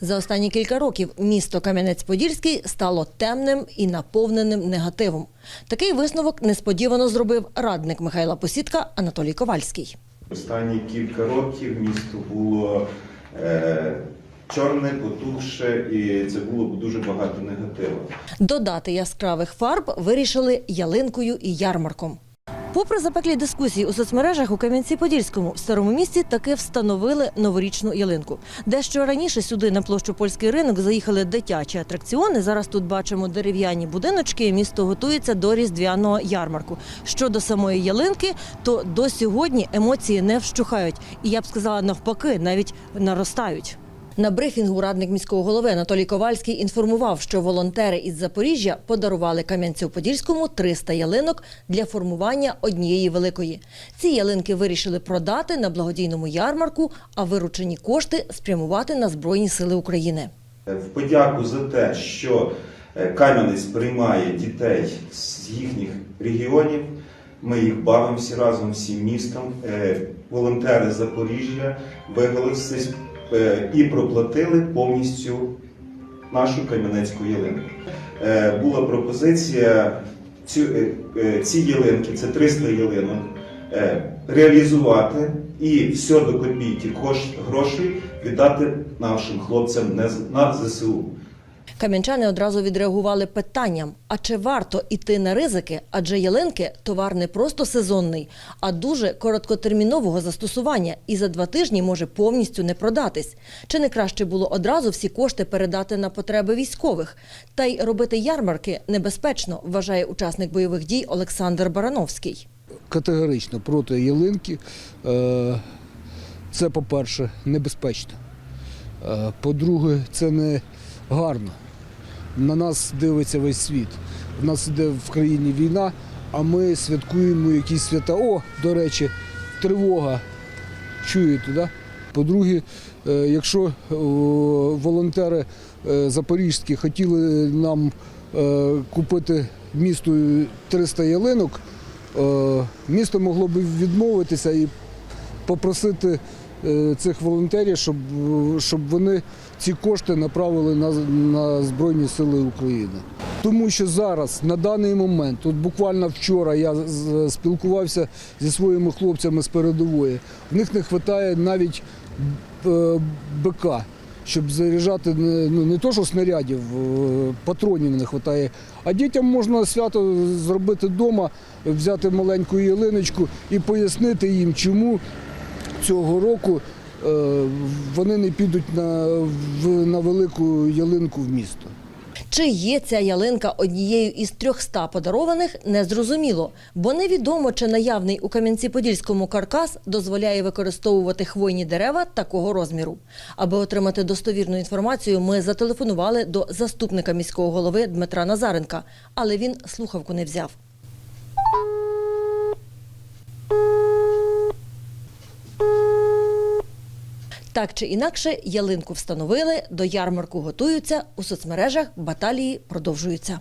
За останні кілька років місто Кам'янець-Подільський стало темним і наповненим негативом. Такий висновок несподівано зробив радник Михайла Посідка Анатолій Ковальський. Останні кілька років місто було е, чорне, потухше, і це було дуже багато негативу. Додати яскравих фарб вирішили ялинкою і ярмарком. Попри запеклі дискусії у соцмережах у Кам'янці-Подільському в старому місті таки встановили новорічну ялинку. Дещо раніше сюди на площу польський ринок заїхали дитячі атракціони. Зараз тут бачимо дерев'яні будиночки. Місто готується до різдвяного ярмарку. Щодо самої ялинки, то до сьогодні емоції не вщухають, і я б сказала навпаки, навіть наростають. На брифінгу радник міського голови Анатолій Ковальський інформував, що волонтери із Запоріжжя подарували Кам'янцю-Подільському 300 ялинок для формування однієї великої. Ці ялинки вирішили продати на благодійному ярмарку, а виручені кошти спрямувати на Збройні Сили України. Е, В подяку за те, що е, Кам'янець приймає дітей з їхніх регіонів, ми їх бавимо всі разом всім містом. Е, Волонтери Запоріжжя виголосились і проплатили повністю нашу кам'янецьку ялинку. Е, Була пропозиція е, е, ці ялинки, це 300 ялинок, е, реалізувати і все до копійки грошей віддати нашим хлопцям на ЗСУ. Кам'янчани одразу відреагували питанням: а чи варто іти на ризики? Адже ялинки товар не просто сезонний, а дуже короткотермінового застосування і за два тижні може повністю не продатись. Чи не краще було одразу всі кошти передати на потреби військових? Та й робити ярмарки небезпечно, вважає учасник бойових дій Олександр Барановський. категорично проти ялинки. Е, Це, по-перше, небезпечно. Е, По-друге, це не гарно. На нас дивиться весь світ. У нас іде в країні війна, а ми святкуємо якісь свята. О, до речі, тривога. Чуєте, да? По-друге, е, якщо е, волонтери е, запорізькі хотіли нам купити місту 300 ялинок, місто могло б відмовитися і попросити цих волонтерів, щоб, е, щоб вони ці кошти направили на, на Збройні Сили України. Тому що зараз, на даний момент, от буквально вчора я спілкувався зі своїми хлопцями з передової, в них не вистачає навіть е, БК. Щоб заряджати ну, не то, що снарядів, е, патронів не вистачає, а дітям можна свято зробити вдома, взяти маленьку ялиночку і пояснити їм, чому цього року е, вони не підуть на, на велику ялинку в місто. Чи є ця ялинка однією із 300 подарованих, незрозуміло, бо невідомо, чи наявний у Кам'янці-Подільському каркас дозволяє використовувати хвойні дерева такого розміру. Аби отримати достовірну інформацію, ми зателефонували до заступника міського голови Дмитра Назаренка, але він слухавку не взяв. Так чи інакше, ялинку встановили, до ярмарку готуються, у соцмережах баталії продовжуються.